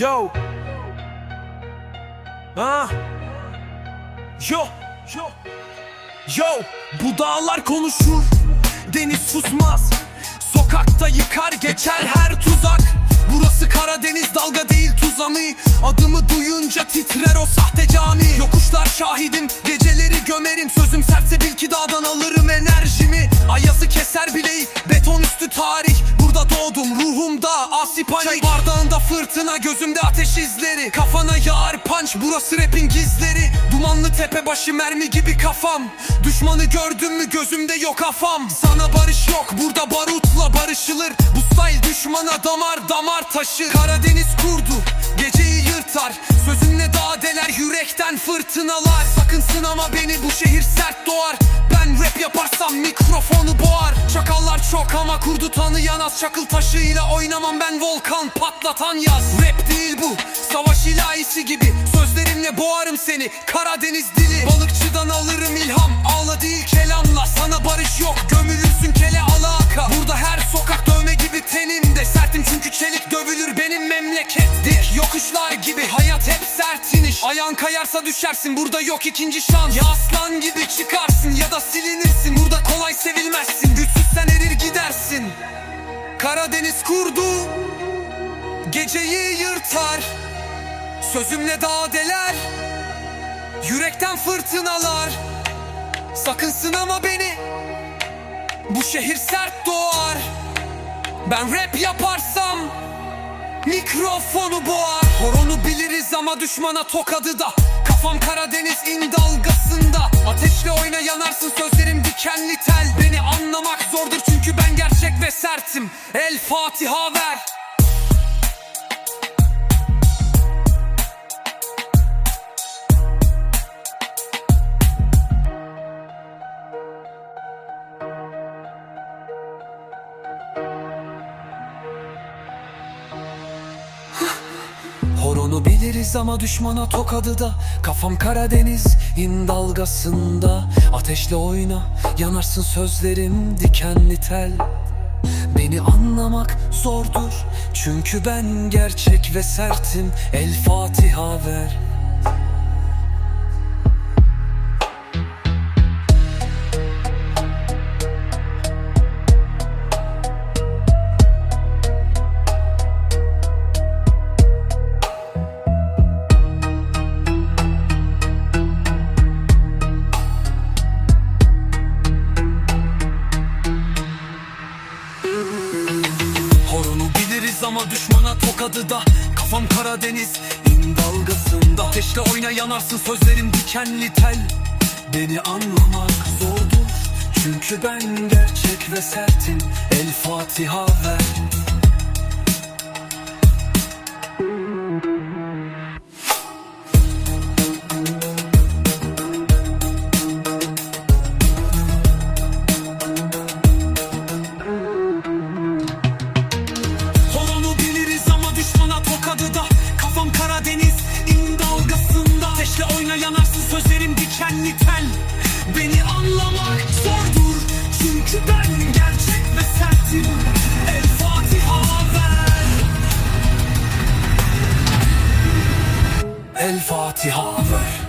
Yo. Ha. Yo. Yo. Yo. Bu dağlar konuşur. Deniz susmaz. Sokakta yıkar geçer her tuzak. Burası Karadeniz dalga değil tuzamı Adımı duyunca titrer o sahte cami Yokuşlar şahidim geceleri gömerim Sözüm sertse bil ki dağdan alırım enerjimi Ayası keser bileği beton üstü tarih Burada doğdum ruhumda asi panik Bardağında fırtına gözümde ateş izleri. Kafana yağar punch burası rapin gizleri. Dumanlı tepe başı mermi gibi kafam. Düşmanı gördün mü gözümde yok afam. Sana barış yok burada barutla barışılır. Bu style düşmana damar damar taşı Karadeniz kurdu geceyi yırtar Sözümle dağ deler yürekten fırtınalar. Sakın sınama beni bu şehir sert doğar. Ben rap yaparsam mikrofonu boğar. Çakallar çok ama kurdu tanıyan az. Çakıl taşıyla oynamam ben volkan patlatan yaz. Rap değil bu savaş ilahisi gibi. Sözlerimle boğarım seni Karadeniz dili. Balıkçıdan alırım ilham Ağla değil kelamla. Sana barış yok Gömülürsün kele alaka. Burada her sokak dövme gibi tenimde. Sertim çünkü çelik dövülür benim memleket Dik yokuşlar Ayağın kayarsa düşersin burada yok ikinci şans. Ya aslan gibi çıkarsın ya da silinirsin Burada kolay sevilmezsin. Güçsüzsen erir gidersin. Karadeniz kurdu Geceyi yırtar. Sözümle dağ deler Yürekten fırtınalar. Sakın sınama beni Bu şehir sert doğar. Ben rap yaparsam Mikrofonu boğar Horonu biliriz ama düşmana tokadı da. Kafam Karadeniz in dalgasında. Ateşle oyna yanarsın sözlerim dikenli tel. Beni anlamak zordur çünkü ben gerçek ve sertim. El Fatiha ver Horonu biliriz ama düşmana tokadı da. Kafam Karadeniz in dalgasında. Ateşle oyna yanarsın sözlerim dikenli tel. Beni anlamak zordur Çünkü ben gerçek ve sertim. El Fatiha ver biliriz ama düşmana tokadı da. Kafam Karadeniz in dalgasında. Ateşle oyna yanarsın sözlerim dikenli tel. Beni anlamak zordur Çünkü ben gerçek ve sertim. El Fatiha ver Ateşle oyna yanarsın sözlerim dikenli tel Beni anlamak zordur Çünkü ben gerçek ve sertim. El Fatiha ver. El Fatiha ver